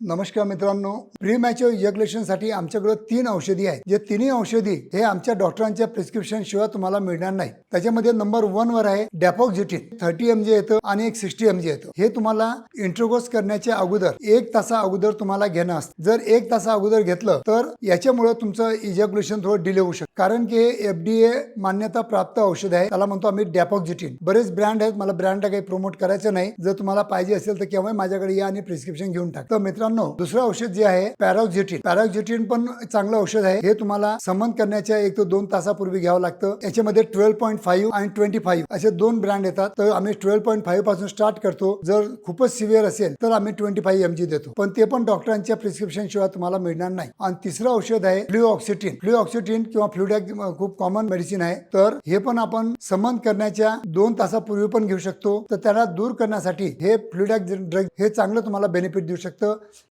नमस्कार मित्रांनो प्री मॅच्युअरसाठी आमच्याकडे तीन औषधी आहेत. जे तिन्ही औषधी हे आमच्या डॉक्टरांच्या प्रिस्क्रिप्शन शिवाय तुम्हाला मिळणार नाही त्याच्यामध्ये नंबर वन वर आहे डॅपॉक्झिटिन थर्टी एम जे येतं आणि एक सिक्स्टी एम जे येतं. हे तुम्हाला इंट्रोगोस करण्याच्या अगोदर एक तासा अगोदर तुम्हाला घेणं असतं. जर एक तासा अगोदर घेतलं तर याच्यामुळे तुमचं इजॅक्युलेशन थोडं डिले होऊ शकतं. कारण की एफ डी ए मान्यता प्राप्त औषध आहे. त्याला म्हणतो आम्ही डॅपॉक्झिटिन बरेच ब्रँड आहेत. मला ब्रँड काही प्रमोट करायचं नाही. जर तुम्हाला पाहिजे असेल तर केव्हा माझ्याकडे या आणि प्रिस्क्रिप्शन घेऊन टाक. तर मित्रांनो दुसरं औषध जे आहे पॅरोक्झिटिन. पॅरोक्झिटिन पण चांगलं औषध आहे. हे तुम्हाला समन करण्याच्या एक ते दोन तासापूर्वी घ्यावं लागतं. याच्यामध्ये ट्वेल्व पॉईंट फाईव्ह आणि ट्वेंटी फाईव्ह असे दोन ब्रँड येतात. तर आम्ही ट्वेल्व पॉईंट फाईव्हपासून स्टार्ट करतो. जर खूपच सिव्हिअर असेल तर आम्ही ट्वेंटी फाईव्ह एम जी देतो. पण ते पण डॉक्टरांच्या प्रिस्क्रिप्शन शिवाय तुम्हाला मिळणार नाही. आणि तिसरं औषध आहे फ्ल्यूऑक्सिटिन. फ्ल्यूऑक्सिटिन किंवा फ्ल्युडॅक खूप कॉमन मेडिसिन आहे. तर हे पण आपण समन करण्याच्या दोन तासापूर्वी पण घेऊ शकतो. तर त्याला दूर करण्यासाठी हे फ्ल्युडॅक ड्रग हे चांगलं तुम्हाला बेनिफिट देऊ शकतं.